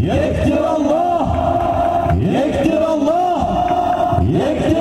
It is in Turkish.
Yektir Allah! Yektir Allah! Yektir